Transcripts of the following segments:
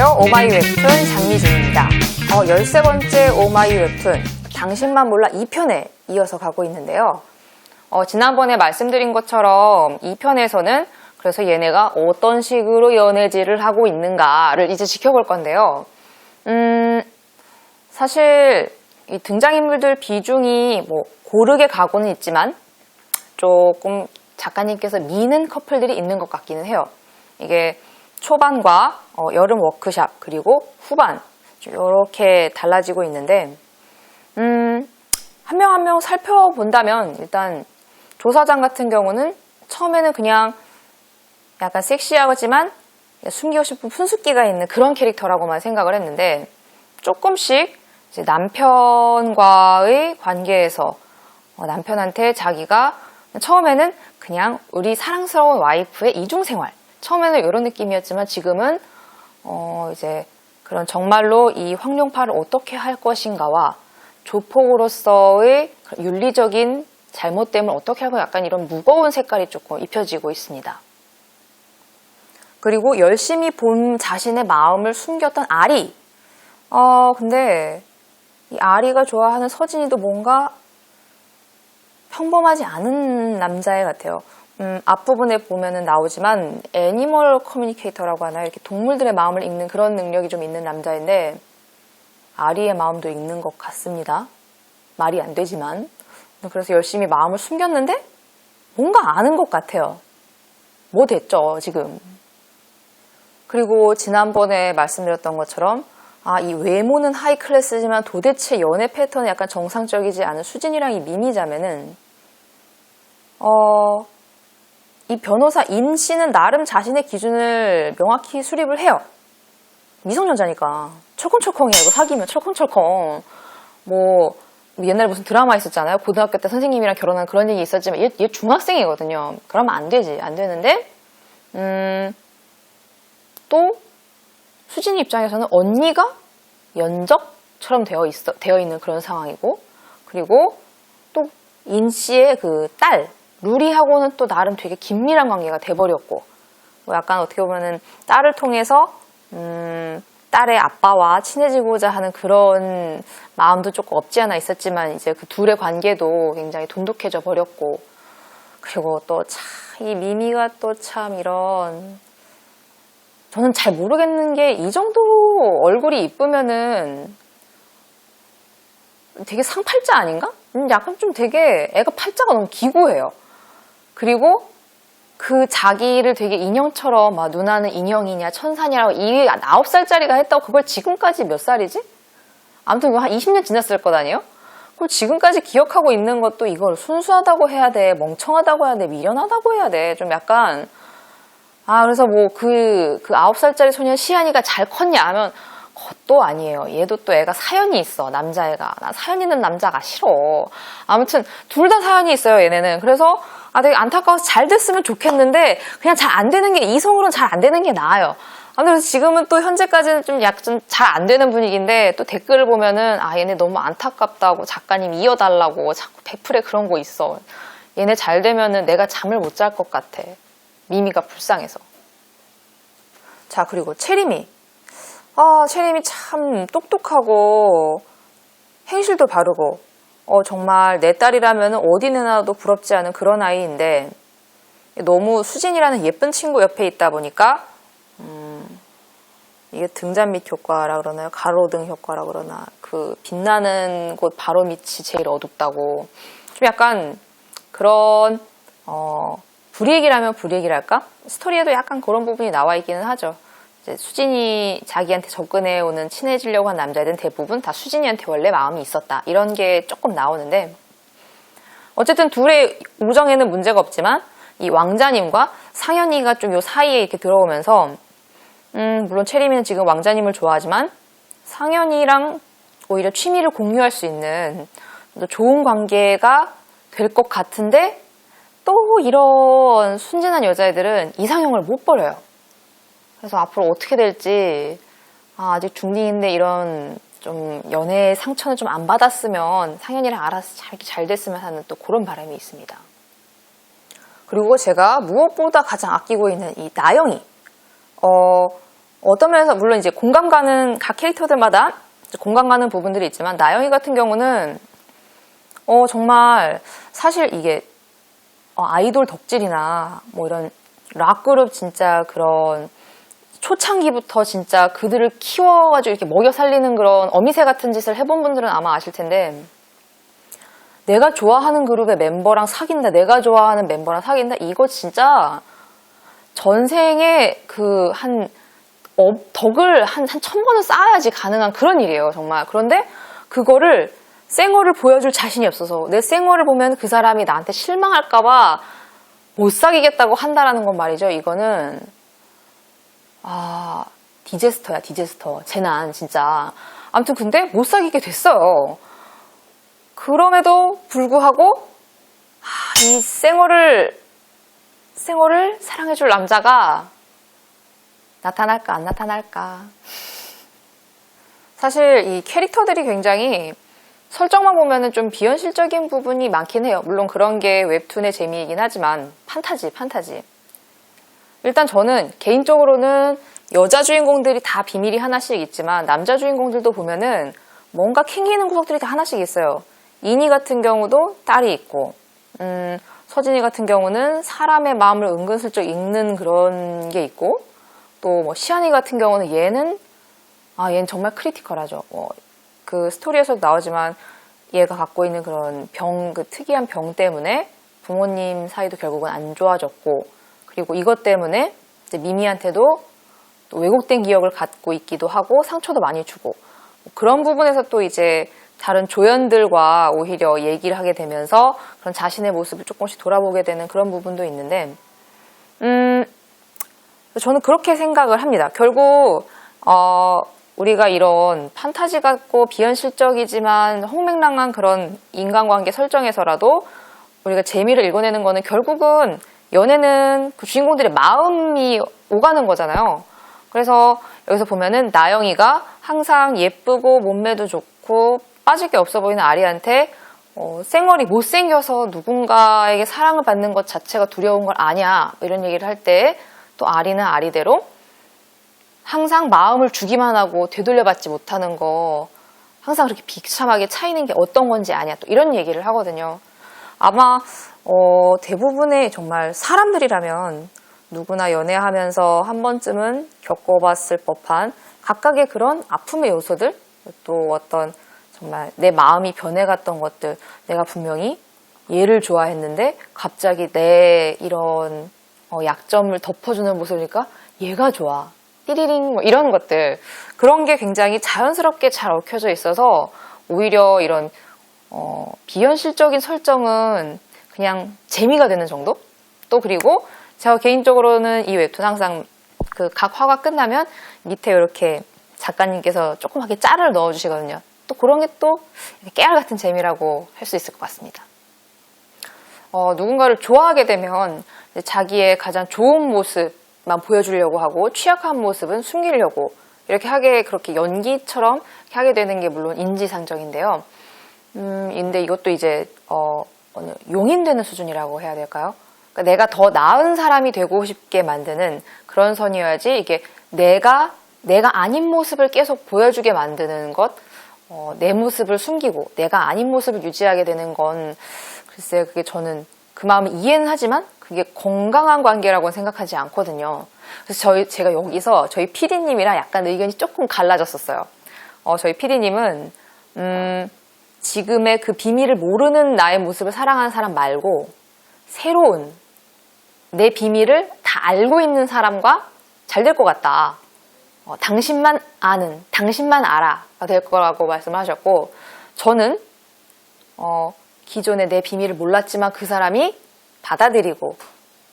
안녕하세요. 오마이 웹툰 장미준입니다. 어, 13번째 오마이 웹툰 당신만 몰라 2편에 이어서 가고 있는데요. 어, 지난번에 말씀드린 것처럼 2편에서는 그래서 얘네가 어떤 식으로 연애질을 하고 있는가를 이제 지켜볼 건데요. 음, 사실 이 등장인물들 비중이 뭐 고르게 가고는 있지만 조금 작가님께서 미는 커플들이 있는 것 같기는 해요. 이게 초반과 어, 여름 워크샵 그리고 후반. 이렇게 달라지고 있는데 음, 한명 한 명 살펴본다면 일단 조사장 같은 경우는 처음에는 그냥 약간 섹시하지만 숨기고 싶은 푼숙기가 있는 그런 캐릭터라고만 생각을 했는데 조금씩 남편과의 관계에서 어, 남편한테 자기가 처음에는 그냥 우리 사랑스러운 와이프의 이중생활 처음에는 이런 느낌이었지만 지금은 어 이제 그런 정말로 이 황룡파를 어떻게 할 것인가와 조폭으로서의 윤리적인 잘못됨을 어떻게 하고 약간 이런 무거운 색깔이 조금 입혀지고 있습니다. 그리고 열심히 본 자신의 마음을 숨겼던 아리. 어, 근데 이 아리가 좋아하는 서진이도 뭔가 평범하지 않은 남자애 같아요. 음, 앞부분에 보면은 나오지만 애니멀 커뮤니케이터라고 하나요? 이렇게 동물들의 마음을 읽는 그런 능력이 좀 있는 남자인데 아리의 마음도 읽는 것 같습니다. 말이 안 되지만 그래서 열심히 마음을 숨겼는데 뭔가 아는 것 같아요. 뭐 됐죠 지금. 그리고 지난번에 말씀드렸던 것처럼 아, 이 외모는 하이 클래스지만 도대체 연애 패턴은 약간 정상적이지 않은 수진이랑 이 미미 자매는 어, 이 변호사 임 씨는 나름 자신의 기준을 명확히 수립을 해요. 미성년자니까. 철컹철컹이야, 이거 사귀면 철컹철컹. 뭐, 옛날에 무슨 드라마 있었잖아요. 고등학교 때 선생님이랑 결혼한 그런 얘기 있었지만, 얘, 얘 중학생이거든요. 그러면 안 되지. 안 되는데, 음, 또, 수진이 입장에서는 언니가 연적처럼 되어 있어, 되어 있는 그런 상황이고, 그리고 또, 인 씨의 그 딸, 루리하고는 또 나름 되게 긴밀한 관계가 돼버렸고 뭐 약간 어떻게 보면은 딸을 통해서 음, 딸의 아빠와 친해지고자 하는 그런 마음도 조금 없지 않아 있었지만 이제 그 둘의 관계도 굉장히 돈독해져 버렸고 그리고 또 참 이 미미가 또 참 이런 저는 잘 모르겠는 게 이 정도 얼굴이 이쁘면은 되게 상팔자 아닌가? 음, 약간 좀 되게 애가 팔자가 너무 기구해요. 그리고 그 자기를 되게 인형처럼 막 누나는 인형이냐 천사냐라고 이 9살짜리가 했다고 그걸 지금까지 몇 살이지? 아무튼 한 20년 지났을 것 아니에요? 그럼 지금까지 기억하고 있는 것도 이걸 순수하다고 해야 돼, 멍청하다고 해야 돼, 미련하다고 해야 돼. 좀 약간 아 그래서 뭐 그그 9살짜리 소년 시안이가 잘 컸냐 하면 그것도 아니에요. 얘도 또 애가 사연이 있어. 남자애가. 나 사연 있는 남자가 싫어. 아무튼 둘 다 사연이 있어요. 얘네는. 그래서 아 되게 안타까워서 잘 됐으면 좋겠는데 그냥 잘 안 되는 게 이성으로는 잘 안 되는 게 나아요. 아무튼 그래서 지금은 또 현재까지는 좀 약간 잘안 되는 분위기인데 또 댓글을 보면은 아 얘네 너무 안타깝다고 작가님 이어달라고 자꾸 베풀에 그런 거 있어. 얘네 잘 되면은 내가 잠을 못 잘 것 같아. 미미가 불쌍해서. 자 그리고 체리미. 아 체리미 참 똑똑하고 행실도 바르고 어, 정말 내 딸이라면 어디 내놔도 부럽지 않은 그런 아이인데 너무 수진이라는 예쁜 친구 옆에 있다 보니까 음, 이게 등잔 밑 효과라 그러나요? 가로등 효과라 그러나 그 빛나는 곳 바로 밑이 제일 어둡다고 좀 약간 그런 어, 불이익이라면 불이익이랄까? 스토리에도 약간 그런 부분이 나와 있기는 하죠. 수진이 자기한테 접근해 오는 친해지려고 한 남자들은 대부분 다 수진이한테 원래 마음이 있었다. 이런 게 조금 나오는데 어쨌든 둘의 우정에는 문제가 없지만 이 왕자님과 상현이가 좀 요 사이에 이렇게 들어오면서 음, 물론 체리미는 지금 왕자님을 좋아하지만 상현이랑 오히려 취미를 공유할 수 있는 좋은 관계가 될 것 같은데 또 이런 순진한 여자애들은 이상형을 못 버려요. 그래서 앞으로 어떻게 될지 아, 직 중딩인데 이런 좀 연애 상처는 좀 안 받았으면 상현이랑 알아서 잘, 잘 됐으면 하는 또 그런 바람이 있습니다. 그리고 제가 무엇보다 가장 아끼고 있는 이 나영이. 어, 어떤 면에서 물론 이제 공감 가는 각 캐릭터들마다 공감 가는 부분들이 있지만 나영이 같은 경우는 어 정말 사실 이게 어, 아이돌 덕질이나 뭐 이런 락 그룹 진짜 그런 초창기부터 진짜 그들을 키워가지고 이렇게 먹여 살리는 그런 어미새 같은 짓을 해본 분들은 아마 아실 텐데 내가 좋아하는 그룹의 멤버랑 사귄다, 내가 좋아하는 멤버랑 사귄다, 이거 진짜 전생에 그 한 덕을 한, 한 천 번은 쌓아야지 가능한 그런 일이에요, 정말. 그런데 그거를 생얼을 보여줄 자신이 없어서 내 생얼을 보면 그 사람이 나한테 실망할까봐 못 사귀겠다고 한다라는 건 말이죠. 이거는 아 디제스터야 디제스터 재난 진짜 아무튼 근데 못 사귀게 됐어요. 그럼에도 불구하고 아, 이 생얼을 생얼을 사랑해줄 남자가 나타날까 안 나타날까 사실 이 캐릭터들이 굉장히 설정만 보면은 좀 비현실적인 부분이 많긴 해요. 물론 그런 게 웹툰의 재미이긴 하지만 판타지, 판타지. 일단 저는 개인적으로는 여자 주인공들이 다 비밀이 하나씩 있지만 남자 주인공들도 보면은 뭔가 캥기는 구석들이 다 하나씩 있어요. 이니 같은 경우도 딸이 있고, 음, 서진이 같은 경우는 사람의 마음을 은근슬쩍 읽는 그런 게 있고, 또 뭐 시안이 같은 경우는 얘는 아 얘는 정말 크리티컬하죠. 뭐, 그 스토리에서도 나오지만 얘가 갖고 있는 그런 병, 그 특이한 병 때문에 부모님 사이도 결국은 안 좋아졌고, 그리고 이것 때문에 미미한테도 또 왜곡된 기억을 갖고 있기도 하고 상처도 많이 주고 뭐 그런 부분에서 또 이제 다른 조연들과 오히려 얘기를 하게 되면서 그런 자신의 모습을 조금씩 돌아보게 되는 그런 부분도 있는데, 음, 저는 그렇게 생각을 합니다. 결국, 어, 우리가 이런 판타지 같고 비현실적이지만 홍맹랑한 그런 인간관계 설정에서라도 우리가 재미를 읽어내는 거는 결국은 연애는 그 주인공들의 마음이 오가는 거잖아요. 그래서 여기서 보면은 나영이가 항상 예쁘고 몸매도 좋고 빠질 게 없어 보이는 아리한테 어, 생얼이 못생겨서 누군가에게 사랑을 받는 것 자체가 두려운 걸 아냐 이런 얘기를 할 때 또 아리는 아리대로 항상 마음을 주기만 하고 되돌려받지 못하는 거 항상 그렇게 비참하게 차이는 게 어떤 건지 아냐 또 이런 얘기를 하거든요. 아마 어, 대부분의 정말 사람들이라면 누구나 연애하면서 한 번쯤은 겪어봤을 법한 각각의 그런 아픔의 요소들 또 어떤 정말 내 마음이 변해갔던 것들 내가 분명히 얘를 좋아했는데 갑자기 내 이런 어, 약점을 덮어주는 모습이니까 얘가 좋아. 띠리링 뭐 이런 것들. 그런 게 굉장히 자연스럽게 잘 얽혀져 있어서 오히려 이런 어, 비현실적인 설정은 그냥 재미가 되는 정도? 또 그리고 제가 개인적으로는 이 웹툰 항상 그 각 화가 끝나면 밑에 이렇게 작가님께서 조그맣게 짤을 넣어주시거든요. 또 그런 게 또 깨알 같은 재미라고 할 수 있을 것 같습니다. 어, 누군가를 좋아하게 되면 자기의 가장 좋은 모습만 보여주려고 하고 취약한 모습은 숨기려고 이렇게 하게 그렇게 연기처럼 하게 되는 게 물론 인지상정인데요. 음, 근데 이것도 이제 어, 어느 용인되는 수준이라고 해야 될까요? 그러니까 내가 더 나은 사람이 되고 싶게 만드는 그런 선이어야지 이게 내가 내가 아닌 모습을 계속 보여주게 만드는 것, 어, 내 모습을 숨기고 내가 아닌 모습을 유지하게 되는 건 글쎄요, 그게 저는 그 마음을 이해는 하지만 그게 건강한 관계라고는 생각하지 않거든요. 그래서 저희 제가 여기서 저희 PD님이랑 약간 의견이 조금 갈라졌었어요. 어, 저희 PD님은 음, 지금의 그 비밀을 모르는 나의 모습을 사랑하는 사람 말고 새로운 내 비밀을 다 알고 있는 사람과 잘 될 것 같다. 어, 당신만 아는, 당신만 알아가 될 거라고 말씀하셨고, 저는, 어, 기존에 내 비밀을 몰랐지만 그 사람이 받아들이고,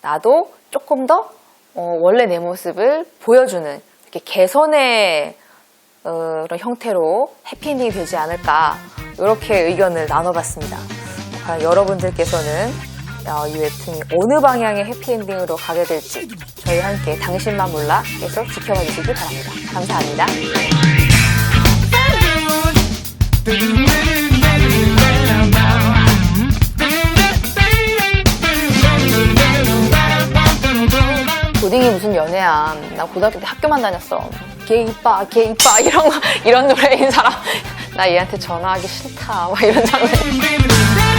나도 조금 더, 어, 원래 내 모습을 보여주는, 이렇게 개선의, 어, 그런 형태로 해피엔딩이 되지 않을까, 이렇게 의견을 나눠봤습니다. 과연 여러분들께서는 어, 이 웹툰이 어느 방향의 해피엔딩으로 가게 될지 저희 함께 당신만 몰라 계속 지켜봐 주시기 바랍니다. 감사합니다. 고딩이 무슨 연애야. 나 고등학교 때 학교만 다녔어. 걔 이빠, 걔 이빠 이런 이런 노래인 사람 나 얘한테 전화하기 싫다. 막 이런 장면.